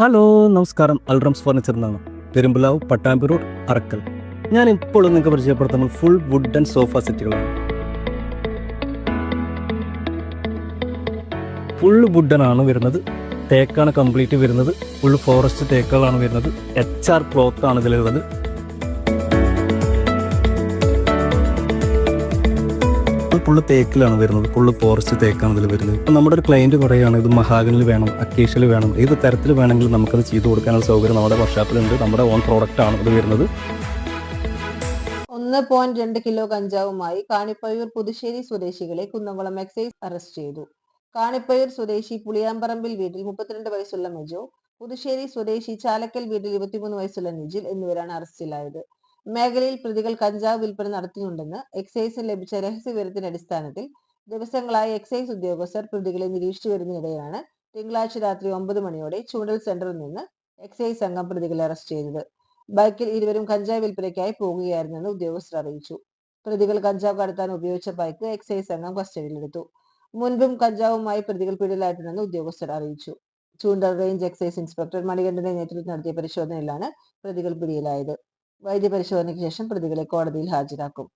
Hello നമസ്കാരം. Alrams furniture എന്നാണ്. Perumbalavu Pattambi road Arakkal. ഞാൻ ഇപ്പോൾ നിങ്ങൾക്ക് പരിചയപ്പെടുത്തുന്നത് ഫുൾ വുഡൻ സോഫ സെറ്റുകളാണ്. ഫുൾ വുഡൻ ആണ് വരുന്നത്. തേക്കാണ് കംപ്ലീറ്റ് വരുന്നത്. ഫുൾ ഫോറസ്റ്റ് തേക്കുകളാണ് വരുന്നത്. എച്ച് ആർ ക്ലോത്ത് ആണ് ഇതിലുള്ളത് ഫുള്ള് തേക്കിലാണ് വരുന്നത്. ഫുള്ള് ഫോറസ്റ്റ് തേക്കാണ് ഇതിൽ വരുന്നത്. ഇപ്പം നമ്മുടെ ഒരു ക്ലയന്റ് പറയുകയാണ് ഇത് മഹാഗനിൽ വേണം അക്കേഷ്യൽ വേണം ഏത് തരത്തിൽ വേണമെങ്കിലും നമുക്കത് ചെയ്തു കൊടുക്കാനുള്ള സൗകര്യം നമ്മുടെ വർക്ക്ഷോപ്പിലുണ്ട് നമ്മുടെ ഓൺ പ്രോഡക്റ്റ് ആണ് ഇത് വരുന്നത്. ഒന്ന് പോയിന്റ് രണ്ട് കിലോ കഞ്ചാവുമായി കാണിപ്പയ്യൂർ പുതുശ്ശേരി സ്വദേശികളെ കുന്നംകുളം എക്സൈസ് അറസ്റ്റ് ചെയ്തു. കാണിപ്പയ്യൂർ സ്വദേശി പുളിയാമ്പറമ്പിൽ വീട്ടിൽ മുപ്പത്തിരണ്ട് വയസ്സുള്ള മെജോ പുതുശ്ശേരി സ്വദേശി ചാലക്കൽ വീട്ടിൽ ഇരുപത്തിമൂന്ന് വയസ്സുള്ള നിജിൽ എന്നിവരാണ് അറസ്റ്റിലായത് മേഖലയിൽ പ്രതികൾ കഞ്ചാവ് വിൽപ്പന നടത്തുന്നുണ്ടെന്ന് എക്സൈസിന് ലഭിച്ച രഹസ്യ വിവരത്തിന്റെ അടിസ്ഥാനത്തിൽ ദിവസങ്ങളായി എക്സൈസ് ഉദ്യോഗസ്ഥർ പ്രതികളെ നിരീക്ഷിച്ചു വരുന്നതിനിടെയാണ് തിങ്കളാഴ്ച രാത്രി ഒമ്പത് മണിയോടെ ചൂണ്ടൽ സെന്ററിൽ നിന്ന് എക്സൈസ് സംഘം പ്രതികളെ അറസ്റ്റ് ചെയ്തത്. ബൈക്കിൽ ഇരുവരും കഞ്ചാവ് വിൽപ്പനയ്ക്കായി പോകുകയായിരുന്നെന്ന് ഉദ്യോഗസ്ഥർ അറിയിച്ചു. പ്രതികൾ കഞ്ചാവ് കടത്താൻ ഉപയോഗിച്ച ബൈക്ക് എക്സൈസ് സംഘം കസ്റ്റഡിയിലെടുത്തു മുൻപും കഞ്ചാവുമായി പ്രതികൾ പിടിയിലായിട്ടുണ്ടെന്ന് ഉദ്യോഗസ്ഥർ അറിയിച്ചു. ചൂണ്ടൽ റേഞ്ച് എക്സൈസ് ഇൻസ്പെക്ടർ മണികണ്ഠന്റെ നേതൃത്വത്തിൽ നടത്തിയ പരിശോധനയിലാണ് പ്രതികൾ പിടിയിലായത്. വൈദ്യപരിശോധനയ്ക്ക് ശേഷം പ്രതികളെ കോടതിയിൽ ഹാജരാക്കും.